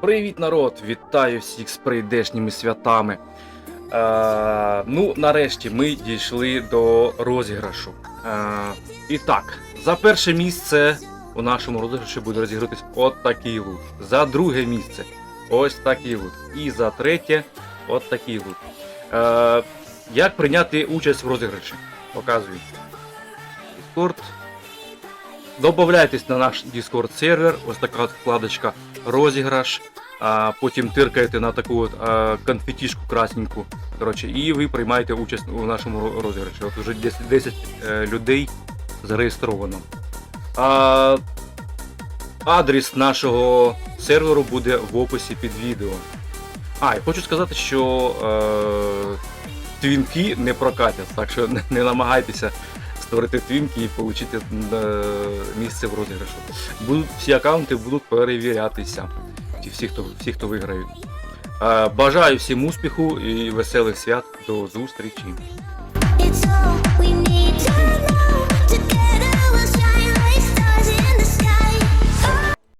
Привіт, народ! Вітаю всіх з прийдешніми святами. Е, ну, нарешті ми дійшли до розіграшу. Е, і так, за перше місце у нашому розіграші буде розігратись от такий лут. За друге місце ось такий лут. І за третє от такий лут. Е, як прийняти участь в розіграші? Показую. Discord. Добавляйтесь на наш Discord сервер, ось така вкладочка розіграш. А потім тиркаєте на таку от конфетішку красненьку. Коротше, і ви приймаєте участь у нашому розіграші. От уже 10, 10 е, людей зареєстровано. А, адрес нашого серверу буде в описі під відео. А, і хочу сказати, що е, твінки не прокатять, так що не, намагайтеся створити твінки і отримати е, місце в розіграшу. Будуть, всі аккаунти будуть перевірятися. Всі, хто, всі, хто виграють. Е, Бажаю всім успіху і веселих свят. До зустрічі.